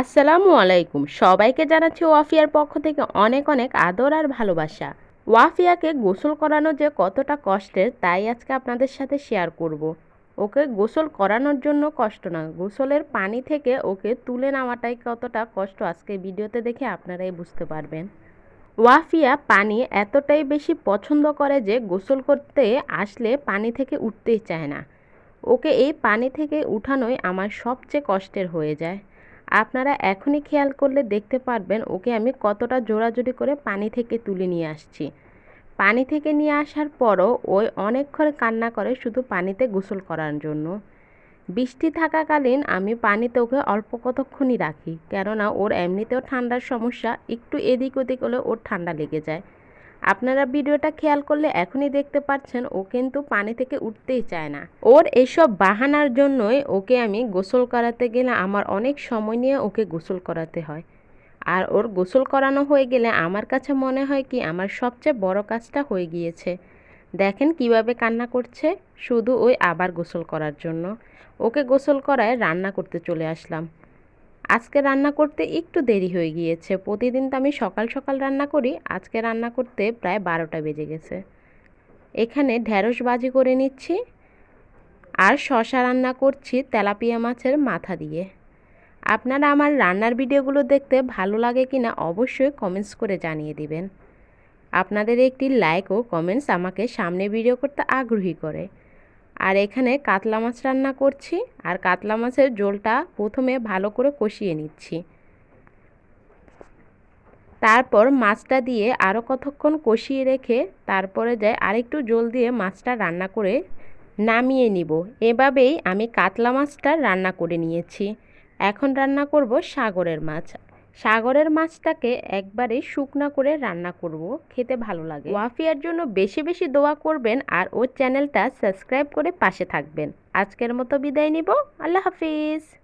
আসসালামু আলাইকুম। সবাইকে জানাচ্ছি ওয়াফিয়ার পক্ষ থেকে অনেক অনেক আদর আর ভালোবাসা। ওয়াফিয়াকে গোসল করানো যে কতটা কষ্টের, তাই আজকে আপনাদের সাথে শেয়ার করব। ওকে গোসল করানোর জন্য কষ্ট না, গোসলের পানি থেকে ওকে তুলে নেওয়াটাই কতটা কষ্ট আজকে ভিডিওতে দেখে আপনারাই বুঝতে পারবেন। ওয়াফিয়া পানি এতটাই বেশি পছন্দ করে যে গোসল করতে আসলে পানি থেকে উঠতেই চায় না। ওকে এই পানি থেকে উঠানোই আমার সবচেয়ে কষ্টের হয়ে যায়। আপনারা এখনই খেয়াল করলে দেখতে পারবেন ওকে আমি কতটা জোড়াজোড়ি করে পানি থেকে তুলে নিয়ে আসছি। পানি থেকে নিয়ে আসার পরও ওই অনেকক্ষণ কান্না করে শুধু পানিতে গোসল করার জন্য। বৃষ্টি থাকাকালীন আমি পানিতে ওকে অল্প কতক্ষণই রাখি, কেননা ওর এমনিতেও ঠান্ডার সমস্যা, একটু এদিক ওদিক হলে ওর ঠান্ডা লেগে যায়। আপনারা ভিডিওটা খেয়াল করলে এখনই দেখতে পাচ্ছেন, ও কিন্তু পানি থেকে উঠতেই চায় না। ওর এইসব বাহানার জন্যই ওকে আমি গোসল করাতে গেলে আমার অনেক সময় নিয়ে ওকে গোসল করাতে হয়। আর ওর গোসল করানো হয়ে গেলে আমার কাছে মনে হয় কি, আমার সবচেয়ে বড় কাজটা হয়ে গিয়েছে। দেখেন কীভাবে কান্না করছে, শুধু ওই আবার গোসল করার জন্য। ওকে গোসল করায় রান্না করতে চলে আসলাম। আজকে রান্না করতে একটু দেরি হয়ে গিয়েছে। প্রতিদিন তো আমি সকাল সকাল রান্না করি, আজকে রান্না করতে প্রায় বারোটা বেজে গেছে। এখানে ঢ্যাঁড়স বাজি করে নিচ্ছি আর শশা রান্না করছি তেলাপিয়া মাছের মাথা দিয়ে। আপনারা আমার রান্নার ভিডিওগুলো দেখতে ভালো লাগে কি না অবশ্যই কমেন্টস করে জানিয়ে দিবেন। আপনাদের একটি লাইক ও কমেন্টস আমাকে সামনে ভিডিও করতে আগ্রহী করে। আর এখানে কাতলা মাছ রান্না করছি আর কাতলা মাছের ঝোলটা প্রথমে ভালো করে কষিয়ে নিচ্ছি। তারপর মাছটা দিয়ে আরও কতক্ষণ কষিয়ে রেখে তারপরে যায় আরেকটু জল দিয়ে মাছটা রান্না করে নামিয়ে নিব। এভাবেই আমি কাতলা মাছটা রান্না করে নিয়েছি। এখন রান্না করব সাগরের মাছ। সাগরের মাছটাকে একবারে শুকনা করে রান্না করব, খেতে ভালো লাগে। ওয়াফিয়ার জন্য বেশি বেশি দোয়া করবেন আর ওর চ্যানেলটা সাবস্ক্রাইব করে পাশে থাকবেন। আজকের মতো বিদায় নিব, আল্লাহ হাফিজ।